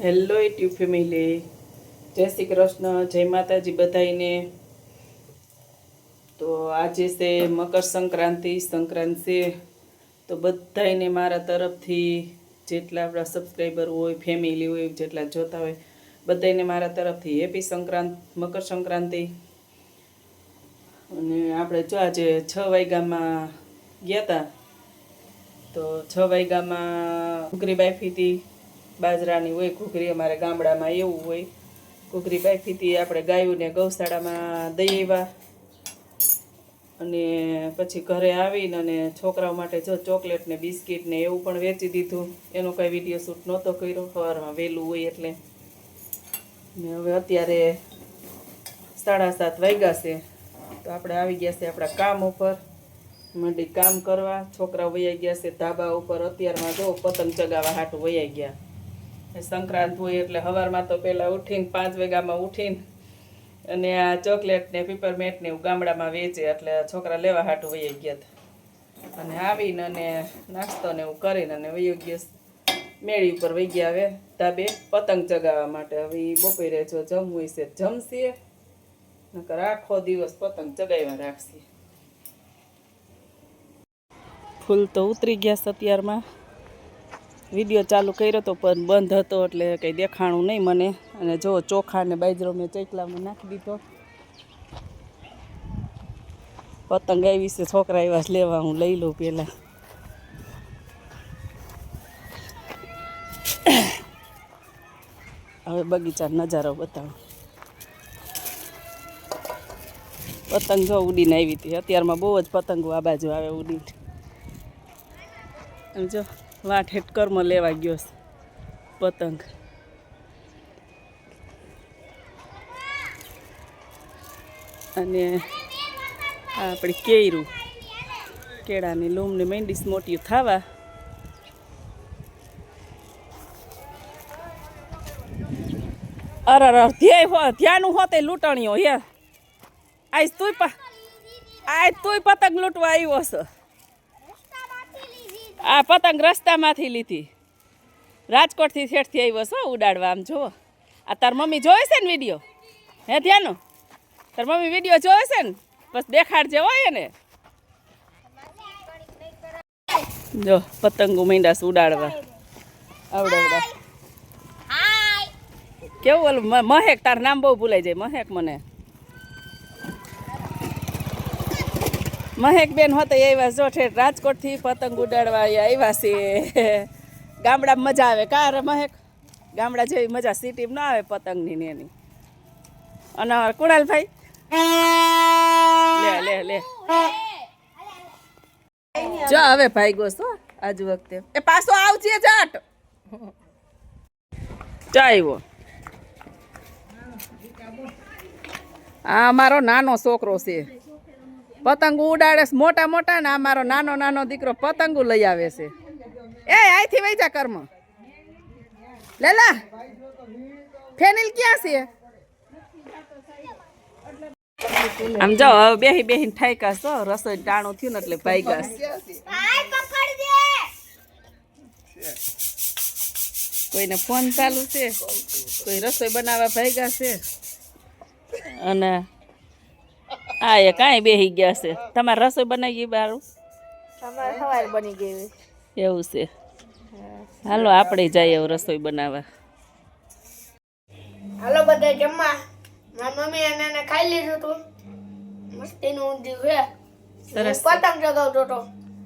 Hello YouTube family જય શ્રી કૃષ્ણ, જય માતાજી બધાઈને તો આજે છે મકર સંક્રાંતિ સંક્રાંતિ છે. તો બધાને મારા તરફથી જેટલા આપણા સબસ્ક્રાઈબર હોય ફેમિલી હોય, જેટલા જોતા હોય બધાને મારા તરફથી હેપી સંક્રાંત, મકર સંક્રાંતિ. અને આપણે જો આજે છ વાગ્યામાં ગયા હતા તો છ વાગ્યામાં ઘૂઘરી બાફી હતી. બાજરાની હોય, ઘૂઘરી અમારે ગામડામાં એવું હોય. ઘૂઘરી બાફી હતી, આપણે ગાયોને ગૌશાળામાં દઈ આવ્યા. અને પછી ઘરે આવીને અને છોકરાઓ માટે જો ચોકલેટ ને બિસ્કિટ ને એવું પણ વેચી દીધું. એનો કાંઈ વીડિયો શૂટ નહોતો કર્યો, સવારમાં વહેલું હોય એટલે. ને હવે અત્યારે સાડા સાત વાગ્યા છે. તો આપણે આવી ગયા છે આપણા કામ ઉપર. મંડી કામ કરવા. છોકરાઓ વૈયા ગયા છે ધાબા ઉપર. અત્યારમાં જો પતંગ ચગાવવા હાટું વૈયા ગયા. સંક્રાંત હોય એટલે સવારમાં તો પહેલાં ઉઠીને પાંચ વાગ્યામાં ઉઠીને અને આ ચોકલેટ ને પીપરમેન્ટ ને એવું ગામડામાં વેચે એટલે છોકરા લેવા હાટું વહી ગયા હતા અને આવીને અને નાસ્તો ને એવું કરીને અને વહી ગયા મેળી ઉપર વહી ગયા હવે ધાબે પતંગ ચગાવવા માટે. હવે એ બપોરે જો જમવું છે, જમશે. નકર આખો દિવસ પતંગ ચગાવ્યા રાખશે. ફૂલ તો ઉતરી ગયા છે અત્યારમાં વીડિયો ચાલુ કર્યો તો પણ બંધ હતો એટલે કંઈ દેખાણું નહીં મને. અને જો ચોખા ને બાજરો મેં ચૈકલામાં નાખી દીધો. પતંગ આવી છે, છોકરા એવા લેવા, હું લઈ લઉં પહેલાં. હવે બગીચાનો નજારો બતાવો. પતંગ જો ઉડીને આવી હતી. અત્યારમાં બહુ જ પતંગો આ બાજુ આવે ઉડીને. જો વાટ હેટકરમાં કર્મ લેવા ગયો છે, પતંગ. અને આપણી કેરું કેળાની લૂમની મેંડીસ મોટી થવા. અરે અરે ધ્યેય હો, ધ્યાનું હોતે લૂંટણીઓ હે. આજ તુંય આજ તુંય પતંગ લૂંટવા આવ્યો છે. આ પતંગ રસ્તામાંથી લીધી. રાજકોટથી શેઠથી આવ્યો છો ઉડાડવા આમ જુઓ. આ તાર મમ્મી જોવે છે ને વીડિયો? હે ધ્યાનો તાર મમ્મી વીડિયો જોવે છે ને? બસ દેખાડજે હોય ને જો પતંગો મીંડા ઉડાડવા. ઉડાડવા આવડાવડા કેવું ઓલું મહેક તાર નામ બહુ ભૂલાઈ જાય મહેક મને. મહેક હોત આવ્યા, જો ઠેઠ રાજકોટથી પતંગ ઉડાડવા આવ્યા છે. ગામડામાં મજા આવે. કાર મહેક? ગામડા જેવી મજા સિટીમાં ના આવે પતંગની ને એની. અને કુણાલભાઈ? લે લે લે. જો હવે ભાઈ ગો હો આજ વખતે. એ પાછો આવજે જાટ ચાઈવો આ મારો નાનો છોકરો છે. પતંગ ઉડાડે છે. મોટા મોટા ને આ મારો નાનો નાનો દીકરો પતંગો લઈ આવે છે. એ અહીંથી વૈજા કર્મ. લેલા ફેનિલ ક્યાં છે? આમ જાઓ હવે બેહી બેહીને ઠાઈકા છો રસોઈ ટાણું થયું ને એટલે ભાઈ ભાઈગા કોઈને ફોન ચાલુ છે? કોઈ રસોઈ બનાવવા ભાઈગા છે? અને આ એ કાંઈ બેહી ગયા છે. તમારે રસોઈ બનાવી ગઈ બારું? અમારે સવાર બની ગઈ એવું. છે. હાલો આપણે જઈએ રસોઈ બનાવવા. હાલો બધા જમવા. મારી મમ્મી અને એને ખાઈ લીધું હતું મસ્તીનું ઊંધિયું છે. સરસ. પતંગ ચગાવતો હતો.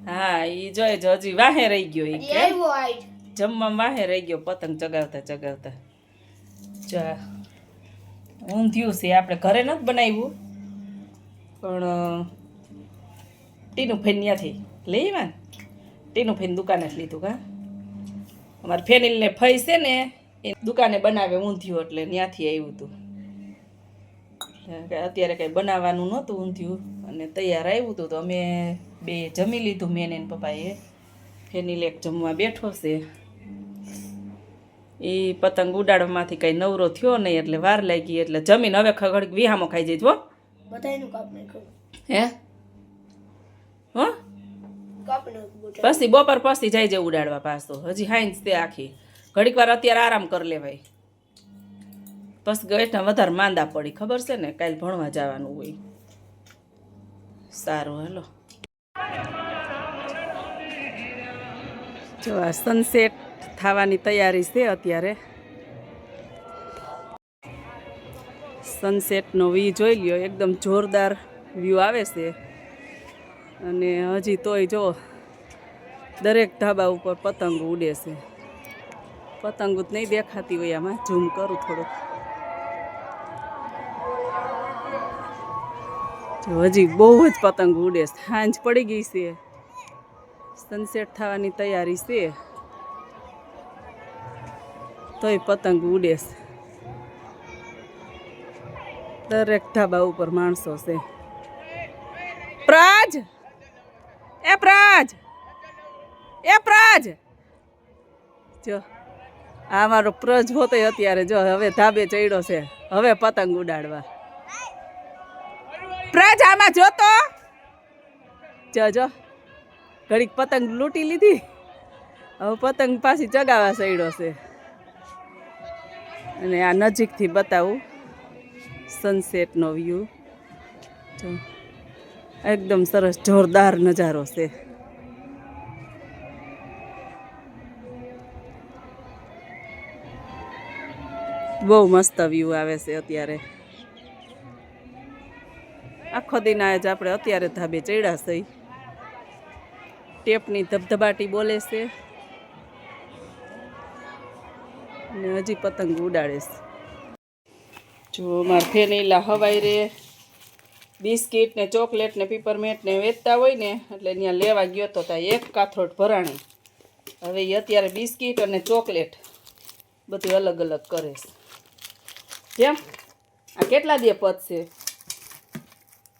હા એ જોઈ જો હજી વાહે રહી ગયો આજ. જમવા વાહે રહી ગયો પતંગ ચગાવતા ચગાવતા. જા. ઊંધિયું છે આપણે ઘરે નથી બનાવ્યું. પણ ટીનું ફેન ત્યાંથી લઈ આવ્યા ટીનું ફેન દુકાને જ લીધું કા? અમારે ફેનિલને ફઈ છે ને, એ દુકાને બનાવે ઊંધિયું એટલે ત્યાંથી આવ્યું હતું અત્યારે કંઈ બનાવવાનું નહોતું ઊંધિયું અને તૈયાર આવ્યું હતું તો અમે બે જમી લીધું, મેં એના પપ્પાએ. ફેનિલ એક જમવા બેઠો છે. એ પતંગ ઉડાડવામાંથી કંઈ નવરો થયો નહીં એટલે વાર લાગી એટલે જમીન હવે ખગડ વિહામો ખાઈ હો. બધાયનું કાપ નાખ્યું હે? હો? કાપ નાખ્યું પછી બપોર પછી જાય છે ઉડાડવા પાછો. હજી હાઈન્સ તે આખી. ઘડીક વાર અત્યારે આરામ કરી લેવાય. બસ ગેઠા વધારે માંદા પડી. ખબર છે ને કાલે ભણવા જવાનું હોય. સારું હેલો. જો આ સનસેટ થવાની તૈયારી છે અત્યારે. સનસેટનો વ્યૂ જોઈ લ્યો, એકદમ જોરદાર વ્યૂ આવે છે. અને હજી તોય જો, દરેક ધાબા ઉપર પતંગ ઉડે છે. પતંગો જ નહીં દેખાતી હોય આમાં ઝૂમ કરું થોડુંક. હજી બહુ જ પતંગ ઉડે છે. સાંજ પડી ગઈ છે. સનસેટ થવાની તૈયારી છે. તોય પતંગ ઉડે છે. દરેક ધાબા ઉપર માણસો છે. પ્રાજ! એ પ્રાજ! એ પ્રાજ! જો, આ મારો પ્રજ હોતો અત્યારે જો હવે ધાબે ચડ્યો છે. હવે પતંગ ઉડાડવા. પ્રજ આમાં જોતો? જો જો. ઘડીક પતંગ લૂંટી લીધી. હવે પતંગ પાછી ચગાવા ચડ્યો છે. અને આ નજીકથી બતાવું. સનસેટનો વ્યૂ એકદમ સરસ જોરદાર નજારો છે. બહુ મસ્ત વ્યૂ આવે છે અત્યારે. આખો દિન આજ આપણે અત્યારે ધાબે ચડ્યા ટેપની ધબધબાટી બોલે છે. ને હજી પતંગ ઉડાડે છે. જો માર ફેનીલા હવાઈ રે બિસ્કિટ ને ચોકલેટ ને પીપરમેન્ટ ને વેચતા હોય ને, એટલે ત્યાં લેવા ગયો તો ત્યાં એક કાથરોટ ભરાણી. હવે એ અત્યારે બિસ્કિટ અને ચોકલેટ બધું અલગ અલગ કરે છે. કેમ? આ કેટલા દે પતશે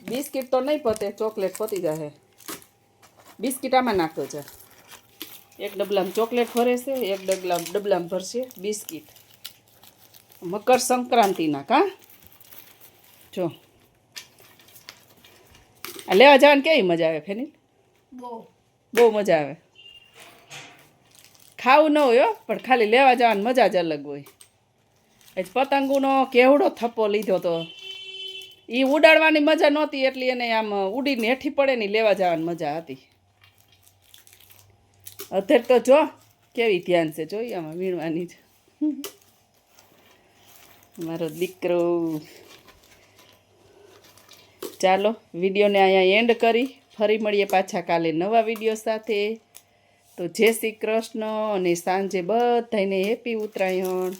બિસ્કિટ તો નહીં પતે, ચોકલેટ પતી જશે બિસ્કિટ આમાં નાખતો છે એક ડબલામાં ચોકલેટ ભરે છે, એક ડબલામાં ડબલામાં ભરશે બિસ્કિટ. મકર સંક્રાંતિના કા? જો. આ લેવા જવાની કેવી મજા આવે ફેની બહુ. મજા આવે. ખાવું ન હોય પણ ખાલી લેવા જવાની મજા જ અલગ હોય. એ પતંગોનો કેવડો થપ્પો લીધો તો. એ ઉડાડવાની મજા નહોતી એટલી એને આમ ઉડીને હેઠી પડે ને લેવા જવાની મજા હતી. અત્યારે તો જો કેવી ધ્યાન છે જોઈએ આમાં વીણવાની જ. મારો દીકરો. ચાલો, વિડીયોને અહીંયા એન્ડ કરી. ફરી મળીએ પાછા કાલે નવા વીડિયો સાથે. તો જય શ્રી કૃષ્ણ અને સાંજે બધાને હેપી ઉત્તરાયણ.